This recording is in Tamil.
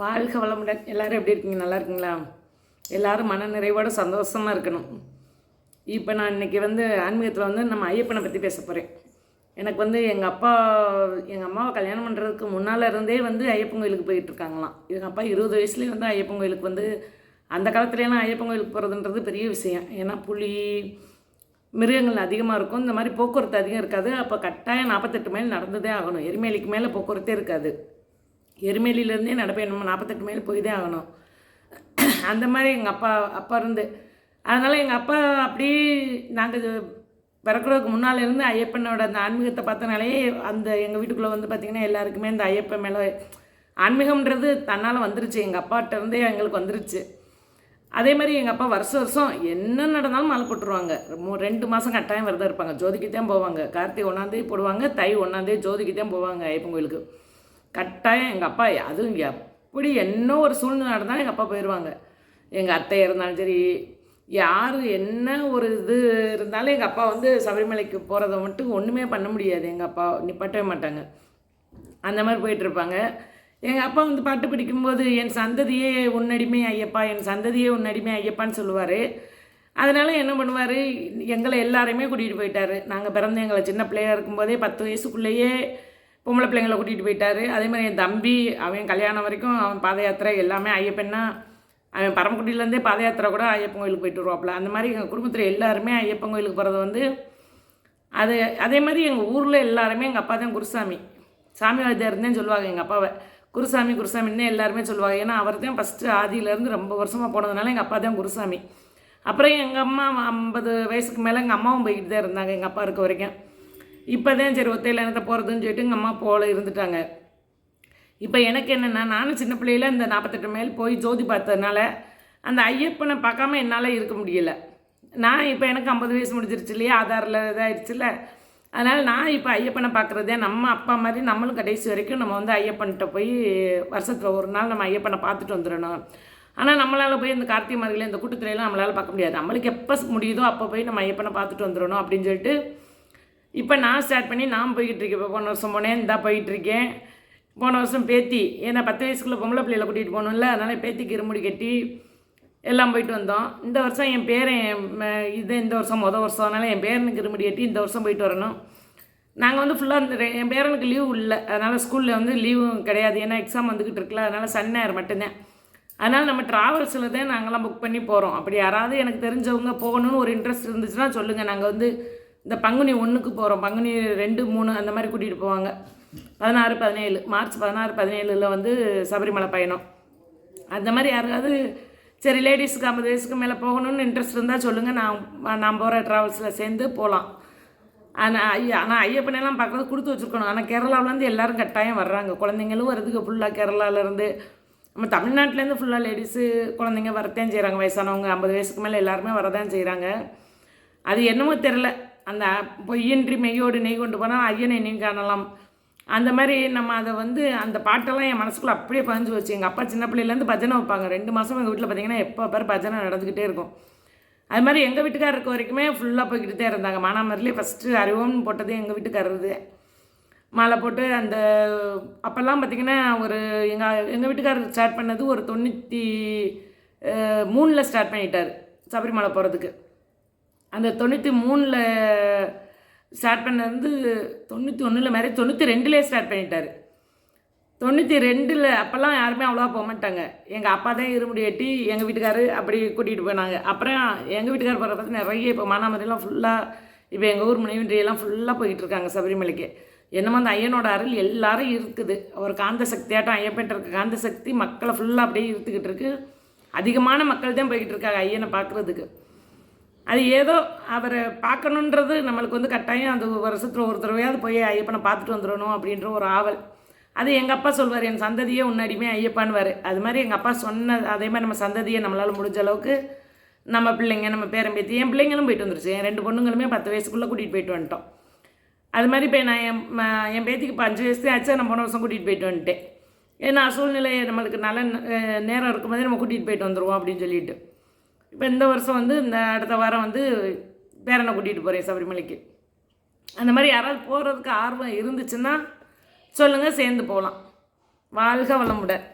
வாழ்க வளமுடன். எல்லோரும் எப்படி இருக்கீங்க? நல்லா இருக்கீங்களா? எல்லாரும் மன நிறைவோட சந்தோஷமாக இருக்கணும். இப்போ நான் இன்னைக்கு வந்து ஆன்மீகத்தில் வந்து நம்ம ஐயப்பனை பற்றி பேச போகிறேன் எனக்கு வந்து எங்கள் அப்பா எங்கள் அம்மாவை கல்யாணம் பண்ணுறதுக்கு முன்னால் இருந்தே வந்து ஐயப்பன் கோயிலுக்கு போயிட்டுருக்காங்களாம் எங்கள் அப்பா இருபது வயசுலேயே வந்து ஐயப்பன் கோயிலுக்கு வந்து அந்த காலத்துலலாம் ஐயப்பன் கோயிலுக்கு போகிறதுன்றது பெரிய விஷயம். ஏன்னா புலி மிருகங்கள் அதிகமாக இருக்கும். இந்த மாதிரி போக்குவரத்து அதிகம் இருக்காது. அப்போ கட்டாயம் நாற்பத்தெட்டு மைல் நடந்ததே ஆகணும். எரிமேலிக்கு மேலே போக்குவரத்தே இருக்காது. எருமேலியிலேருந்தே நடப்பேன் நாற்பத்தெட்டு மைல் போய் தான் ஆகணும். அந்த மாதிரி எங்கள் அப்பா அப்பா இருந்து. அதனால் எங்கள் அப்பா அப்படி நாங்கள் பிறக்கிறதுக்கு முன்னால் இருந்து ஐயப்பனோட அந்த ஆன்மீகத்தை பார்த்தனாலே அந்த எங்கள் வீட்டுக்குள்ளே வந்து பார்த்திங்கன்னா எல்லாருக்குமே இந்த ஐயப்பன் மேலே ஆன்மீகம்ன்றது தன்னால் வந்துருச்சு. எங்கள் அப்பாட்ட இருந்தே எங்களுக்கு வந்துருச்சு. அதே மாதிரி எங்கள் அப்பா வருஷம் வருஷம் என்ன நடந்தாலும் மாலை போட்டுருவாங்க. ரெண்டு மாதம் கட்டாயம் விரதம் இருப்பாங்க. ஜோதிக்கு தான் போவாங்க. கார்த்திகை ஒன்றாந்தேதி போடுவாங்க. தை ஒன்றாந்தேதி ஜோதிக்கு தான் போவாங்க ஐயப்பன் கோயிலுக்கு. கட்டாயம் எங்கள் அப்பா அதுவும் எப்படி என்ன ஒரு சூழ்நிலை நடந்தாலும் எங்கள் அப்பா போயிடுவாங்க எங்கள் அத்தை இருந்தாலும் சரி யார் என்ன ஒரு இது இருந்தாலும் எங்கள் அப்பா வந்து சபரிமலைக்கு போகிறத மட்டும் ஒன்றுமே பண்ண முடியாது. எங்கள் அப்பா நிப்பாட்டவே மாட்டாங்க. அந்த மாதிரி போயிட்டுருப்பாங்க எங்கள் அப்பா வந்து பாட்டு பிடிக்கும்போது என் சந்ததியே உன்னடிமை ஐயப்பா என் சந்ததியே உன்னடிமை ஐயப்பான்னு சொல்லுவார். அதனால் என்ன பண்ணுவார்? எங்களை எல்லாரையுமே கூட்டிகிட்டு போயிட்டார். நாங்கள் பிறந்து எங்களை சின்ன பிள்ளையாக இருக்கும்போதே பத்து வயசுக்குள்ளேயே பொம்பளை பிள்ளைங்களை கூட்டிகிட்டு போயிட்டாரு. அதே மாதிரி என் தம்பி அவன் கல்யாணம் வரைக்கும் அவன் பாத யாத்திரை எல்லாமே ஐயப்பன்னா அவன் பரமக்குடியிலேருந்தே பாத யாத்திரை கூட ஐயப்பன் கோயிலுக்கு போயிட்டு வருவாப்பில். அந்த மாதிரி எங்கள் குடும்பத்தில் எல்லாருமே ஐயப்பன் கோயிலுக்கு போகிறது வந்து அது அதே மாதிரி எங்கள் ஊரில் எல்லாருமே எங்கள் அப்பா தான் குருசாமி. சாமி வாத்தியார்னு சொல்லுவாங்க எங்கள் அப்பாவை. குருசாமி குருசாமின்னு எல்லாருமே சொல்லுவாங்க. ஏன்னா அவர் தான் ஃபஸ்ட்டு ஆதியிலேருந்து ரொம்ப வருஷமாக போனதுனால எங்கள் அப்பா தான் குருசாமி. அப்புறம் எங்கள் அம்மா ஐம்பது வயசுக்கு மேலே எங்கள் அம்மாவும் போய்கிட்டு தான் இருந்தாங்க எங்கள் அப்பா இருக்க வரைக்கும். இப்போ தான் சரி ஒத்தையில் என்னத்தை போகிறதுன்னு சொல்லிட்டு எங்கள் அம்மா போல இருந்துட்டாங்க. இப்போ எனக்கு என்னென்னா நானும் சின்ன பிள்ளையில இந்த நாற்பத்தெட்டு மேல் போய் ஜோதி பார்த்ததுனால அந்த ஐயப்பனை பார்க்காம என்னால் இருக்க முடியல. நான் இப்போ எனக்கு ஐம்பது வயசு முடிஞ்சிருச்சு இல்லையா? ஆதாரில் இதாகிடுச்சுல அதனால் நான் இப்போ ஐயப்பனை பார்க்குறதே நம்ம அப்பா மாதிரி நம்மளும் கடைசி வரைக்கும் நம்ம வந்து ஐயப்பன்கிட்ட போய் வருஷத்தில் ஒரு நாள் நம்ம ஐயப்பனை பார்த்துட்டு வந்துடணும். ஆனால் நம்மளால் போய் இந்த கார்த்திகை மார்கழியில் இந்த கூட்டத்துலையெல்லாம் நம்மளால் பார்க்க முடியாது. நம்மளுக்கு எப்போ முடியுதோ அப்போ போய் நம்ம ஐயப்பனை பார்த்துட்டு வந்துடணும் அப்படின்னு சொல்லிட்டு இப்போ நான் ஸ்டார்ட் பண்ணி நான் போய்கிட்டு இருக்கேன். இப்போ போன வருஷம் போனேன் இந்தா போயிட்டுருக்கேன் போன வருஷம் பேத்தி ஏன்னா பத்து வயசுக்குள்ளே பொம்பளை பிள்ளைகளை கூட்டிகிட்டு போகணும்ல அதனால் பேத்திக்கு இருமுடி கட்டி எல்லாம் போயிட்டு வந்தோம். இந்த வருஷம் என் பேரன் ம- இது இந்த வருஷம் மொதல் வருஷம் அதனால் என் பேரனுக்கு இருமுடி கட்டி இந்த வருஷம் போயிட்டு வரணும். நாங்கள் வந்து ஃபுல்லாக இந்த என் பேரனுக்கு லீவு இல்லை அதனால் ஸ்கூலில் வந்து லீவும் கிடையாது. ஏன்னா எக்ஸாம் வந்துக்கிட்டு இருக்குல்ல அதனால் சன் ஞாயிறு மட்டும்தான். அதனால் நம்ம ட்ராவல்ஸில் தான் நாங்களாம் புக் பண்ணி போகிறோம் அப்படி யாராவது எனக்கு தெரிஞ்சவங்க போகணுன்னு ஒரு இன்ட்ரெஸ்ட் இருந்துச்சுன்னா சொல்லுங்கள் நாங்கள் வந்து இந்த பங்குனி ஒன்றுக்கு போகிறோம் பங்குனி ரெண்டு மூணு அந்த மாதிரி கூட்டிகிட்டு போவாங்க. பதினாறு பதினேழு மார்ச் பதினாறு பதினேழில் வந்து சபரிமலை பயணம். அந்த மாதிரி யாராவது சரி லேடிஸுக்கு ஐம்பது வயசுக்கு மேலே போகணும்னு இன்ட்ரெஸ்ட் இருந்தால் சொல்லுங்கள் நான் நான் போகிற ட்ராவல்ஸில் சேர்ந்து போகலாம் ஆனால் ஐயா ஆனால் ஐயப்பனெல்லாம் பார்க்குறது கொடுத்து வச்சுருக்கணும். ஆனால் கேரளாவிலேருந்து எல்லாரும் கட்டாயம் வர்றாங்க. குழந்தைங்களும் வருதுங்க ஃபுல்லாக கேரளாவிலேருந்து நம்ம தமிழ்நாட்டிலேருந்து ஃபுல்லாக லேடிஸு குழந்தைங்க வரத்தான் செய்கிறாங்க வயசானவங்க ஐம்பது வயசுக்கு மேலே எல்லாருமே வரதான் செய்கிறாங்க அது என்னமோ தெரில அந்த பொய்யின்றி மெய்யோடு நெய் கொண்டு போனால் ஐயனை நீ காணலாம். அந்த மாதிரி நம்ம அதை வந்து அந்த பாட்டெல்லாம் என் மனசுக்குள்ள அப்படியே பதிஞ்சு வச்சு எங்கள் அப்பா சின்ன பிள்ளையிலேருந்து பஜனை வைப்பாங்க. ரெண்டு மாதம் எங்கள் வீட்டில் பார்த்தீங்கன்னா எப்போ பேர் பஜனை நடந்துக்கிட்டே இருக்கும். அது மாதிரி எங்கள் வீட்டுக்காரர் இருக்க வரைக்குமே ஃபுல்லாக போய்கிட்டு தான் இருந்தாங்க. மானாமரிலே ஃபஸ்ட்டு அறிவோம்னு போட்டது எங்கள் வீட்டுக்காரருது. மாலை போட்டு அந்த அப்போல்லாம் பார்த்திங்கன்னா ஒரு எங்கள் எங்கள் வீட்டுக்காரர் ஸ்டார்ட் பண்ணது ஒரு தொண்ணூற்றி மூணில் ஸ்டார்ட் பண்ணிட்டார். சபரிமலை போகிறதுக்கு அந்த தொண்ணூற்றி மூணில் ஸ்டார்ட் பண்ணது வந்து தொண்ணூற்றி ஒன்றில் மாதிரி தொண்ணூற்றி ரெண்டுலேயே ஸ்டார்ட் பண்ணிட்டார். தொண்ணூற்றி ரெண்டில் அப்போல்லாம் யாருமே அவ்வளோவா போக மாட்டாங்க. எங்கள் அப்பா தான் இருமுடி எட்டி எங்கள் வீட்டுக்காரு அப்படி கூட்டிகிட்டு போனாங்க. அப்புறம் எங்கள் வீட்டுக்கார் போகிற பார்த்து நிறைய இப்போ மானாமரிலாம் ஃபுல்லாக இப்போ எங்கள் ஊர் முனைவின்றியெல்லாம் ஃபுல்லாக போயிட்டு இருக்காங்க சபரிமலைக்கு. என்னமோ அந்த ஐயனோட அருள் எல்லாரும் இருக்குது. ஒரு காந்த சக்தியாட்டம் ஐயப்பன் இருக்க காந்த சக்தி மக்களை ஃபுல்லாக அப்படியே இருத்துக்கிட்டு இருக்கு. அதிகமான மக்கள் தான் போய்கிட்டு இருக்காங்க ஐயனை பார்க்குறதுக்கு. அது ஏதோ அவரை பார்க்கணுன்றது நம்மளுக்கு வந்து கட்டாயம். அந்த வருஷத்தில் ஒரு தடவையாவது போய் ஐயப்பனை பார்த்துட்டு வந்துடணும் அப்படின்ற ஒரு ஆவல். அது எங்கள் அப்பா சொல்வார் என் சந்ததியே உன்னடிமே ஐயப்பான்வார் அது மாதிரி எங்கள் அப்பா சொன்ன அதே மாதிரி நம்ம சந்ததியை நம்மளால் முடிஞ்ச அளவுக்கு நம்ம பிள்ளைங்க நம்ம பேரம்பேத்தி என் பிள்ளைங்களும் போயிட்டு வந்துருச்சு. என் ரெண்டு பொண்ணுங்களுமே பத்து வயசுக்குள்ளே கூட்டிகிட்டு போயிட்டு வந்துட்டோம். அது மாதிரி இப்போ நான் என் என் பேத்திக்கு இப்போ அஞ்சு வயசு ஆச்சு நான் போன வருஷம் கூட்டிகிட்டு போயிட்டு வந்துட்டேன். ஏன்னா சூழ்நிலை நம்மளுக்கு நல்ல ந- நேரம் இருக்கும்போதே நம்ம கூட்டிகிட்டு போயிட்டு வந்துடுவோம் அப்படின்னு சொல்லிட்டு. இப்போ இந்த வருஷம் வந்து இந்த அடுத்த வாரம் வந்து பேரனை கூட்டிகிட்டு போகிறேன் சபரிமலைக்கு. அந்த மாதிரி யாராவது போகிறதுக்கு ஆர்வம் இருந்துச்சுன்னா சொல்லுங்கள் சேர்ந்து போகலாம். வாழ்க வளமுடன்.